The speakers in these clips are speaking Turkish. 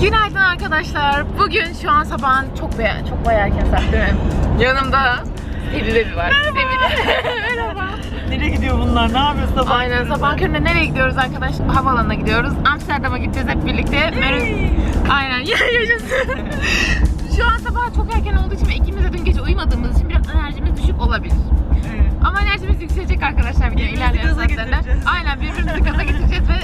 Günaydın arkadaşlar. Bugün şu an sabahın çok be çok bayağı erken saat değil mi? Yanımda Sevi Bebi var. Sevi Merhaba. Nereye gidiyor bunlar? Ne yapıyor sabah? Aynen sabah köründe nereye gidiyoruz arkadaşlar? Havaalanına gidiyoruz. Amsterdam'a gideceğiz hep birlikte. Mer- Aynen ya yaşasın. Şu an sabah çok erken olduğu için ve ikimiz de dün gece uyumadığımız için biraz enerjimiz düşük olabilir. Evet. Ama enerjimiz yükselecek arkadaşlar video Birbirimizi ilerleyen getireceğiz. Aynen birbirimizi gaza getireceğiz ve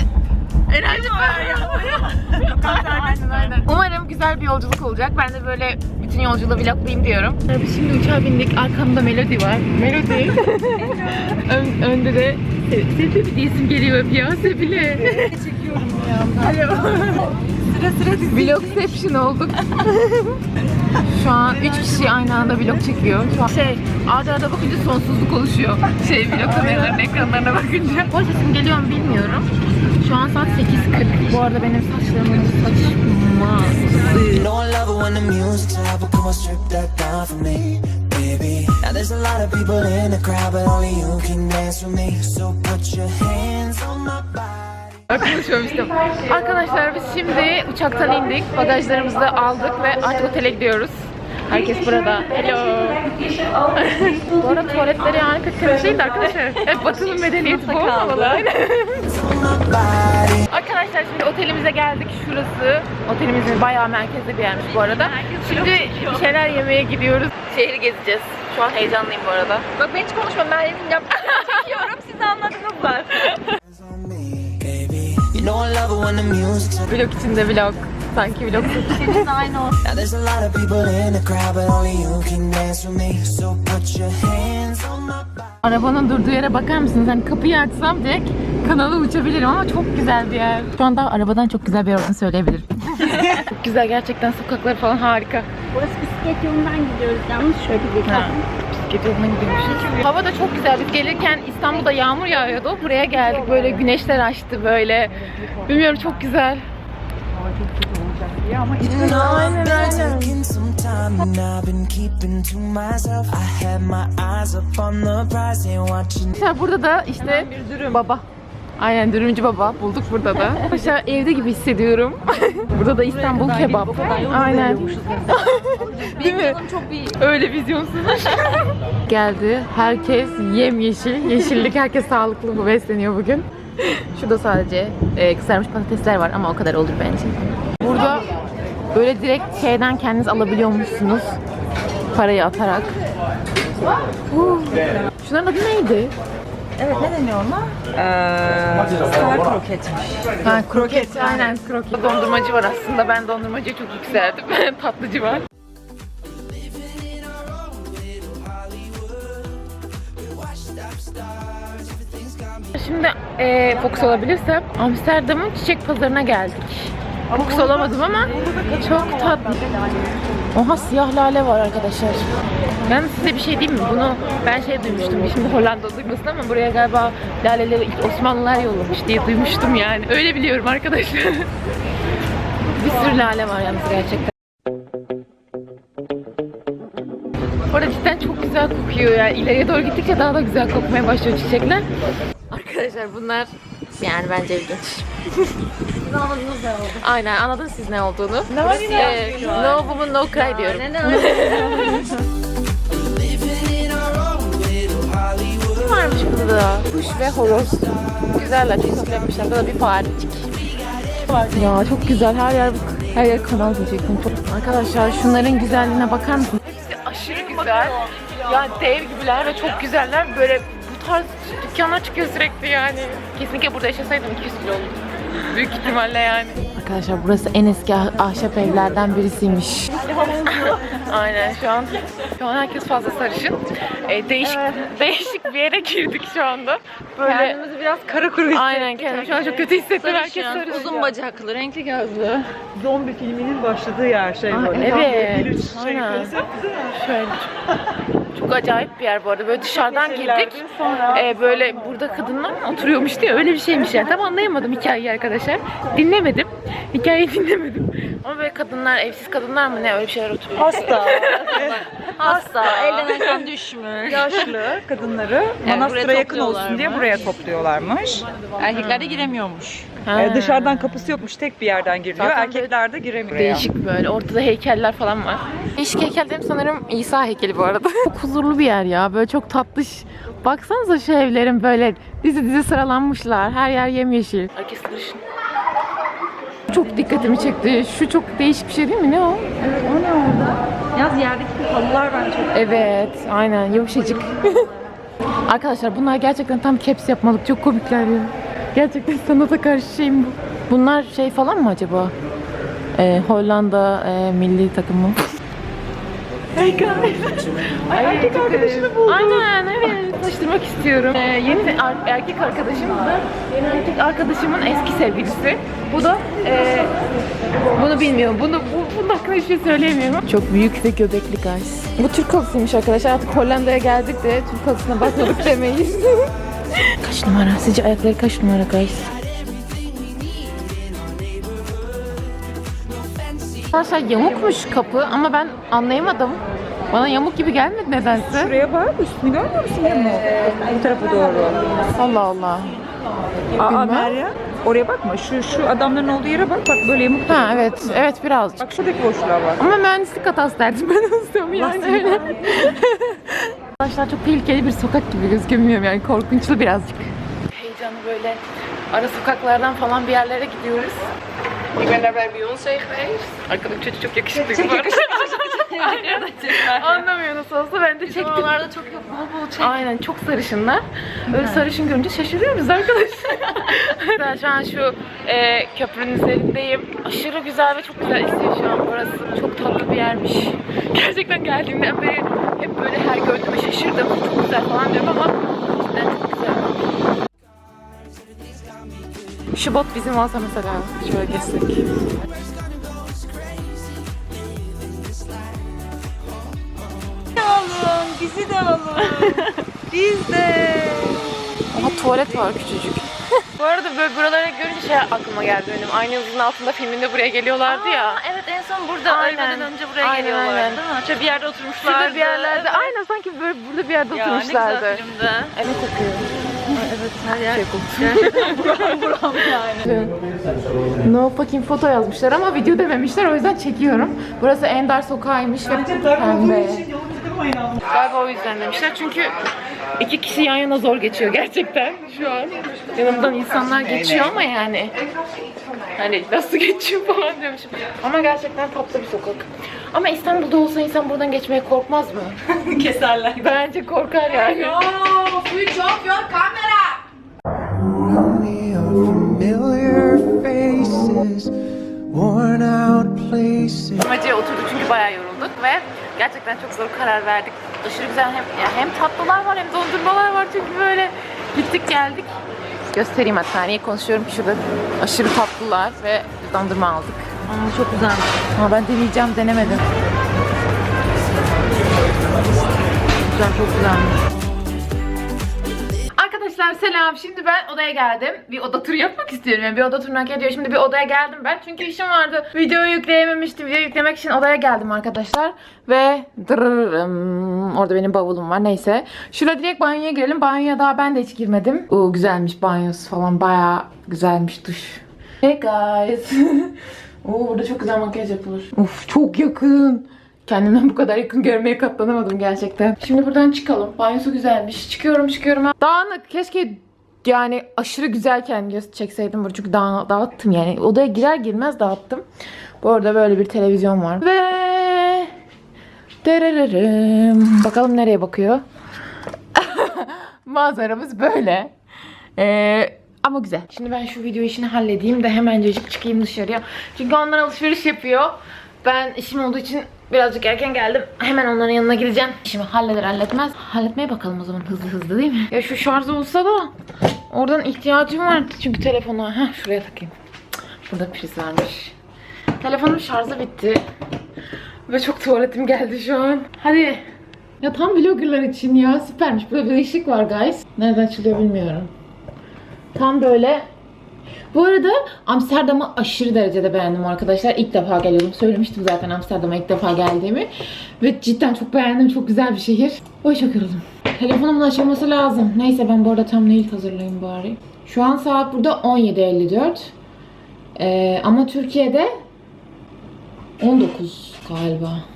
güzel bir yolculuk olacak. Ben de böyle bütün yolculuğu vloglayayım diyorum. Biz şimdi uçağa bindik. Arkamda Melody var. Melody. Ön, önde de Se- Sebil diye isim geliyor hep ya. Sebil'e. Çekiyorum ya. Alo. Sıra sıra dizi. Vlogception olduk. Şu an 3 kişi aynı anda vlog çekiyor. Şu an şey, arda arda bakınca sonsuzluk oluşuyor. Şey, vlog kameralarının ekranlarına bakınca. Bu sesim geliyor mu bilmiyorum. Şu an saat 8.40. Bu arada benim saçlarımın baby. Now there's a lot of people in the crowd, but only you can dance with me. So put your hands on my body. Konuşmamıştım. Arkadaşlar biz şimdi uçaktan indik. Bagajlarımızı da aldık ve artık otele gidiyoruz. Herkes burada. Hello. bu arada tuvaletleri yani pek temiz değildi arkadaşlar. Hep batının medeniyeti bu body. Arkadaşlar şimdi otelimize geldik. Şurası. Otelimizin bayağı merkezde bir yermiş bu arada. Şimdi bir şeyler yemeye gidiyoruz. Şehri gezeceğiz. Şu an heyecanlıyım bu arada. Bak ben hiç konuşmam. Ben yedim çekiyorum. Siz anladınız zaten. Vlog içinde vlog. Sanki vlog. Body. Arabanın durduğu yere bakar mısınız? Hani kapıyı açsam direkt kanala uçabilirim ama çok güzel bir yer. Şu anda arabadan çok güzel bir yer olduğunu söyleyebilirim. çok güzel gerçekten sokakları falan harika. Burası bisiklet yolundan gidiyoruz yalnız şöyle bir Ha, yoluna gidiyormuşuz. Hava da çok güzel. Biz gelirken İstanbul'da yağmur yağıyordu. Buraya geldik böyle güneşler açtı böyle. Bilmiyorum çok güzel. Been taking some time and I've been keeping to myself. I had my eyes up on the prize, ain't watching. Arkadaşlar burada da işte baba. Aynen dürümcü baba bulduk burada da. Arkadaşlar evde gibi hissediyorum. burada da İstanbul kebap. Aynen. Değil mi? çok iyi. Öyle vizyonsuz. Geldi. Herkes yem yeşil. Yeşillik herkes sağlıklı besleniyor bugün. Şurada sadece e, kızarmış patatesler var ama o kadar olur bence. Burada böyle direkt şeyden kendiniz alabiliyormuşsunuz. Parayı atarak. Uh. Şunların adı neydi? Evet ne deniyor ona? Ee, star kroketmiş. Ha, kroket. Aynen kroket. Dondurmacı var aslında. Ben dondurmacıya çok yükseldim. Tatlıcı var. Şimdi e, fokus olabilirsem Amsterdam'ın çiçek pazarına geldik. Fokus olamadım ama çok tatlı. Oha siyah lale var arkadaşlar. Ben size bir şey diyeyim mi? Bunu ben şey duymuştum. Şimdi Hollanda duymasın ama buraya galiba laleleri ilk Osmanlılar yollamış diye duymuştum yani. Öyle biliyorum arkadaşlar. bir sürü lale var yalnız gerçekten. Orada cidden çok güzel kokuyor yani. İleriye doğru gittikçe daha da güzel kokmaya başlıyor çiçekler. Arkadaşlar bunlar yani bence ilginç. Aynen anladınız siz ne olduğunu. Ne var yine? no woman no cry diyorum. Ne varmış burada da? Kuş ve horoz. Güzeller, çok yapmışlar. Burada bir farecik. Ya çok güzel. Her yer her yer kanal diyecektim. Çok... Arkadaşlar şunların güzelliğine bakar mısınız? Güzel. Ya dev gibiler ve çok güzeller. Böyle bu tarz dükkanlar çıkıyor sürekli yani. Kesinlikle burada yaşasaydım 200 kilo olurdum. Büyük ihtimalle yani. Arkadaşlar burası en eski ah- ahşap evlerden birisiymiş. Aynen şu an şu an herkes fazla sarışın. Ee, değişik değişik bir yere girdik şu anda. Böyle Kendimizi biraz kara kuru hissettik. Aynen kendimi şu an çok kötü hissettim. Herkes Sarışın, sarışın. uzun bacaklı, renkli gözlü. Zombi filminin başladığı yer şey Aa, böyle. evet. Bir üç şey Aynen. konsept değil mi? Şöyle. Çok acayip bir yer bu arada. Böyle dışarıdan girdik. Ee, böyle burada kadınlar oturuyormuş diye öyle bir şeymiş yani. Tam anlayamadım hikayeyi arkadaşlar. Dinlemedim. Hikayeyi dinlemedim. Ama böyle kadınlar, evsiz kadınlar mı ne öyle bir şeyler oturuyor. hasta. Hasta, elden düşmüş. yaşlı kadınları manastıra buraya yakın olsun diye buraya topluyorlarmış. Erkekler de giremiyormuş. Ee, dışarıdan kapısı yokmuş, tek bir yerden giriliyor. Zaten Erkekler de giremiyor. Değişik böyle. Ortada heykeller falan var. Değişik heykel dedim sanırım İsa heykeli bu arada. çok huzurlu bir yer ya. Böyle çok tatlış. Baksanıza şu evlerin böyle dizi dizi sıralanmışlar. Her yer yemyeşil. Herkes sarışın. Çok dikkatimi çekti. Şu çok değişik bir şey değil mi? Ne o? Evet, o ne orada? Yaz yerdeki halılar ben çok Evet, aynen yumuşacık. Arkadaşlar bunlar gerçekten tam caps yapmalık. Çok komikler ya. Gerçekten sanata karşı şeyim bu. Bunlar şey falan mı acaba? Ee, Hollanda e, milli takımı. Ay, erkek arkadaşını buldum. Aynen evet. Tanıştırmak istiyorum. Ee, yeni er- erkek arkadaşım da yeni erkek arkadaşımın eski sevgilisi. Bu da e, bunu bilmiyorum. Bunu bu, bunun hakkında hiçbir şey söyleyemiyorum. Çok büyük ve göbekli guys. Bu Türk halısıymış arkadaşlar. Artık Hollanda'ya geldik de Türk halısına bakmadık demeyiz. kaç numara? Sizce ayakları kaç numara guys? Arkadaşlar yamukmuş kapı ama ben anlayamadım. Bana yamuk gibi gelmedi nedense. Şuraya bak, üstünü görmüyor musun Yemo? Bu tarafa doğru. Allah Allah. Aa Bilmem. Meryem, oraya bakma. Şu şu adamların olduğu yere bak. Bak böyle yamuk. Ha evet, evet birazcık. Bak şuradaki boşluğa bak. Ama mühendislik hatası derdim ben ustam yani öyle. Arkadaşlar çok tehlikeli bir sokak gibi bilmiyorum yani korkunçlu birazcık. Heyecanlı böyle ara sokaklardan falan bir yerlere gidiyoruz. Ik ben daar bij Beyoncé geweest. Arkadaki çocuk çok yakışıklı. Çok Anlamıyor nasıl olsa ben de çektim. Oralarda çok yok. Bol bol çek. Aynen çok sarışınlar. Öyle sarışın görünce şaşırıyoruz arkadaşlar. ben şu an şu e, köprünün üzerindeyim. Aşırı güzel ve çok güzel esiyor şu an burası. Çok tatlı bir yermiş. Gerçekten geldiğimden beri hep böyle her gördüğüme şaşırdım. Çok güzel falan diyorum ama cidden çok güzel. Şu bot bizim olsa mesela. Şöyle geçsek. alın, bizi de alın. Biz de. Aha tuvalet var küçücük. Bu arada böyle buralara görünce şey aklıma geldi benim. Aynı yıldızın altında filminde buraya geliyorlardı ya. Evet en son burada Aynen. ölmeden önce buraya Aynen, geliyorlardı aynen. değil mi? Şöyle bir yerde oturmuşlardı. Şurada bir yerlerde. Evet. Aynen sanki böyle burada bir yerde Ya ne oturmuşlardı. güzel filmdi. E, ne kokuyor? Evet her yer. Şey kokuyor. No fucking foto yazmışlar ama video dememişler o yüzden çekiyorum. Burası Ender sokağıymış ve pembe. Galiba o yüzden demişler çünkü iki kişi yan yana zor geçiyor gerçekten şu an. Yanımdan insanlar geçiyor ama yani. Hani nasıl geçiyor falan diyormuşum. Ama gerçekten tatlı bir sokak. Ama İstanbul'da olsa insan buradan geçmeye korkmaz mı? Keserler. Bence korkar yani. me Amacıya oturduk çünkü bayağı yorulduk ve gerçekten çok zor karar verdik. Aşırı güzel hem ya hem tatlılar var hem dondurmalar var çünkü böyle gittik geldik. Göstereyim hatta niye konuşuyorum ki şurada aşırı tatlılar ve dondurma aldık. Aa, çok güzelmiş. Ama ben deneyeceğim denemedim. Güzel çok güzelmiş. Arkadaşlar selam. Şimdi ben odaya geldim. Bir oda turu yapmak istiyorum. Yani bir oda turuna ediyor. Şimdi bir odaya geldim ben. Çünkü işim vardı. Videoyu yükleyememiştim. Video yüklemek için odaya geldim arkadaşlar. Ve dırırım. Orada benim bavulum var. Neyse. Şurada direkt banyoya girelim. Banyoya daha ben de hiç girmedim. Oo güzelmiş banyosu falan. Bayağı güzelmiş duş. Hey guys. Oo burada çok güzel makyaj yapılır. Uf çok yakın. Kendimden bu kadar yakın görmeye katlanamadım gerçekten. Şimdi buradan çıkalım. Banyosu güzelmiş. Çıkıyorum çıkıyorum. Dağınık. Keşke yani aşırı güzelken göz çekseydim burada çünkü dağ, dağıttım yani. Odaya girer girmez dağıttım. Bu arada böyle bir televizyon var. Ve Dererem. Bakalım nereye bakıyor. Manzaramız böyle. Ee, ama güzel. Şimdi ben şu video işini halledeyim de hemencecik çıkayım dışarıya. Çünkü onlar alışveriş yapıyor. Ben işim olduğu için birazcık erken geldim. Hemen onların yanına gideceğim. İşimi halleder halletmez. Halletmeye bakalım o zaman hızlı hızlı değil mi? Ya şu şarj olsa da oradan ihtiyacım var çünkü telefona. Heh şuraya takayım. Burada priz varmış. Telefonum şarjı bitti. Ve çok tuvaletim geldi şu an. Hadi. Ya tam vloggerlar için ya süpermiş. Burada bir ışık var guys. Nereden açılıyor bilmiyorum. Tam böyle Bu arada Amsterdam'ı aşırı derecede beğendim arkadaşlar. İlk defa geliyordum. Söylemiştim zaten Amsterdam'a ilk defa geldiğimi. Ve cidden çok beğendim. Çok güzel bir şehir. Oy çok yoruldum. Telefonumun açılması lazım. Neyse ben bu arada tam nail hazırlayayım bari. Şu an saat burada 17.54. Ee, ama Türkiye'de 19 galiba.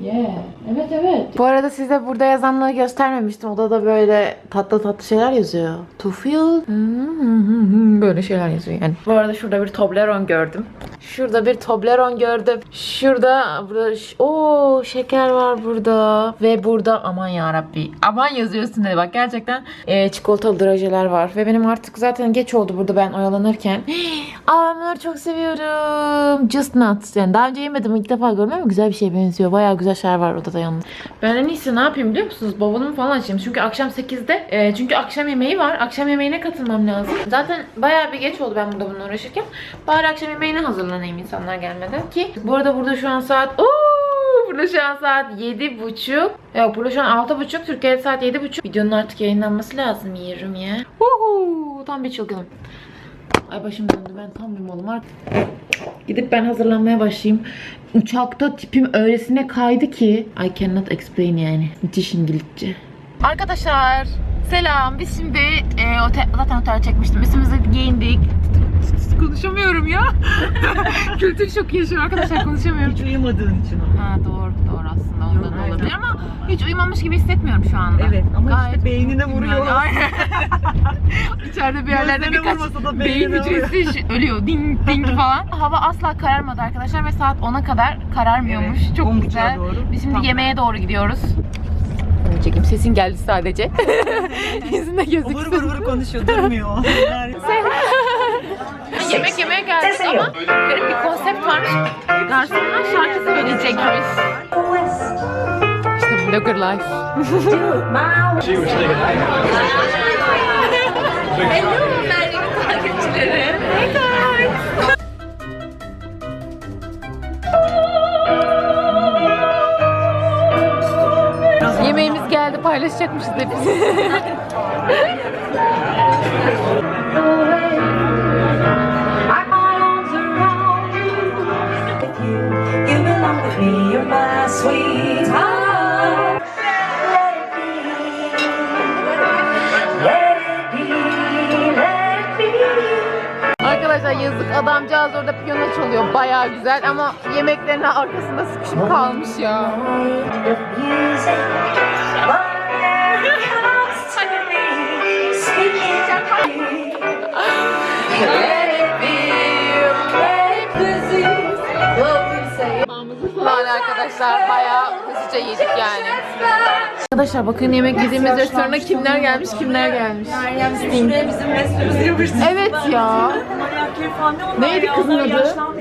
Yeah. Evet evet. Bu arada size burada yazanları göstermemiştim. Odada böyle tatlı tatlı şeyler yazıyor. To feel. Böyle şeyler yazıyor yani. Bu arada şurada bir Toblerone gördüm. Şurada bir Toblerone gördüm. Şurada burada o şeker var burada ve burada aman ya Rabbi. Aman yazıyor üstünde bak gerçekten e, çikolatalı drajeler var ve benim artık zaten geç oldu burada ben oyalanırken. Aa bunları çok seviyorum. Just nuts. Yani daha önce yemedim ilk defa ama güzel bir şeye benziyor. Bayağı güzel şeyler var odada yalnız. Ben en iyisi ne yapayım biliyor musunuz? Bavulumu falan açayım. Çünkü akşam 8'de e, çünkü akşam yemeği var. Akşam yemeğine katılmam lazım. Zaten bayağı bir geç oldu ben burada bununla uğraşırken. Bari akşam yemeğine hazırlanayım insanlar gelmeden. Ki bu arada burada şu an saat... Oo, burada şu an saat 7.30. Yok burada şu an 6.30. Türkiye'de saat 7.30. Videonun artık yayınlanması lazım yerim ya. Uhu, tam bir çılgınım. Ay başım döndü ben tam bir malım artık. Gidip ben hazırlanmaya başlayayım. Uçakta tipim öylesine kaydı ki I cannot explain yani. Müthiş İngilizce. Arkadaşlar selam. Biz şimdi e, otel, zaten otel çekmiştim. Üstümüzü giyindik. Konuşamıyorum ya. Kültür şoku yaşıyorum arkadaşlar konuşamıyorum. Hiç uyumadığın için o. Ha doğru ondan Yok, olabilir ama hiç uyumamış gibi hissetmiyorum şu anda. Evet ama Gayet işte beynine vuruyor. Aynen. İçeride bir yerlerde Gözlerine birkaç vurmasa da beyin beynine hücresi ölüyor. Ding ding falan. Hava asla kararmadı arkadaşlar ve saat 10'a kadar kararmıyormuş. Evet, Çok 10.30'a güzel. doğru. Biz şimdi Tam yemeğe doğru gidiyoruz. Çekeyim sesin geldi sadece. Yüzünde gözüksün. vır vır konuşuyor durmuyor. Yemek yemeye geldik ama garip bir konsept varmış. Garsonlar şarkı söyleyecekmiş. İşte Blogger Life. Hello takipçileri. Hey guys. Yemeğimiz geldi paylaşacakmışız hepimiz. You yazık adamcağız orada piyano çalıyor. Bayağı güzel ama yemeklerinin arkasında sıkışıp kalmış ya. Falan arkadaşlar bayağı hızlıca yedik yani. Arkadaşlar bakın yemek yediğimiz restorana kimler gelmiş kimler gelmiş. Şuraya bizim yapıştırdık. Evet ya. Ne onlar Neydi ya? kızın Onlar adı? yaşlandı.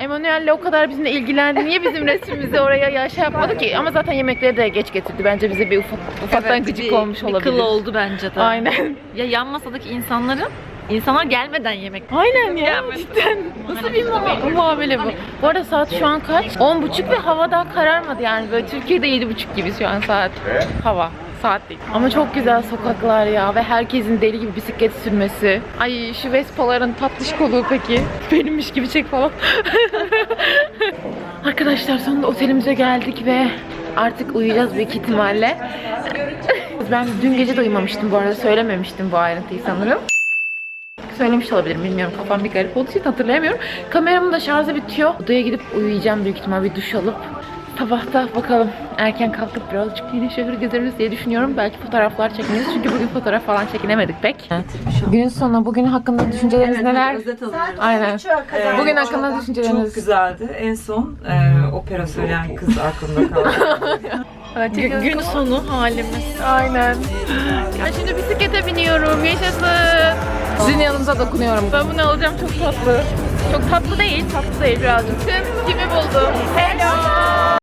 Emanuel'le o kadar bizimle ilgilendi. Niye bizim resmimizi oraya ya şey yapmadı ki? Ama zaten yemekleri de geç getirdi. Bence bize bir ufak, ufaktan gıcık olmuş olabilir. Kıl oldu bence de. Aynen. Ya yan masadaki insanların insanlar gelmeden yemek. Aynen ya cidden. Nasıl bir muha- muamele bu? Bu arada saat şu an kaç? 10.30 ve hava daha kararmadı yani. Böyle Türkiye'de 7.30 gibi şu an saat. Hava. Saat değil. Ama çok güzel sokaklar ya ve herkesin deli gibi bisiklet sürmesi. Ay şu Vespaların tatlış kolu peki. Benimmiş gibi çek falan. Arkadaşlar sonunda otelimize geldik ve artık uyuyacağız büyük ihtimalle. ben dün gece de uyumamıştım bu arada söylememiştim bu ayrıntıyı sanırım. Söylemiş olabilirim bilmiyorum kafam bir garip olduğu için hatırlayamıyorum. Kameramın da şarjı bitiyor. Odaya gidip uyuyacağım büyük ihtimal bir duş alıp. Sabahta bakalım erken kalkıp birazcık yine şehir gezeriz diye düşünüyorum. Belki fotoğraflar çekiniriz çünkü bugün fotoğraf falan çekinemedik pek. Evet. Günün sonu bugün hakkında düşünceleriniz neler? Özet. Aynen. Evet, Bugün hakkında düşünceleriniz. Çok güzeldi. En son e, opera söyleyen kız aklımda kaldı. Gün, Gün sonu halimiz. Aynen. Ben şimdi bisiklete biniyorum. Yaşasın. Sizin yanınıza dokunuyorum. Ben bunu alacağım çok tatlı. Çok tatlı değil, tatlı değil birazcık. Kim kimi buldum? Hello.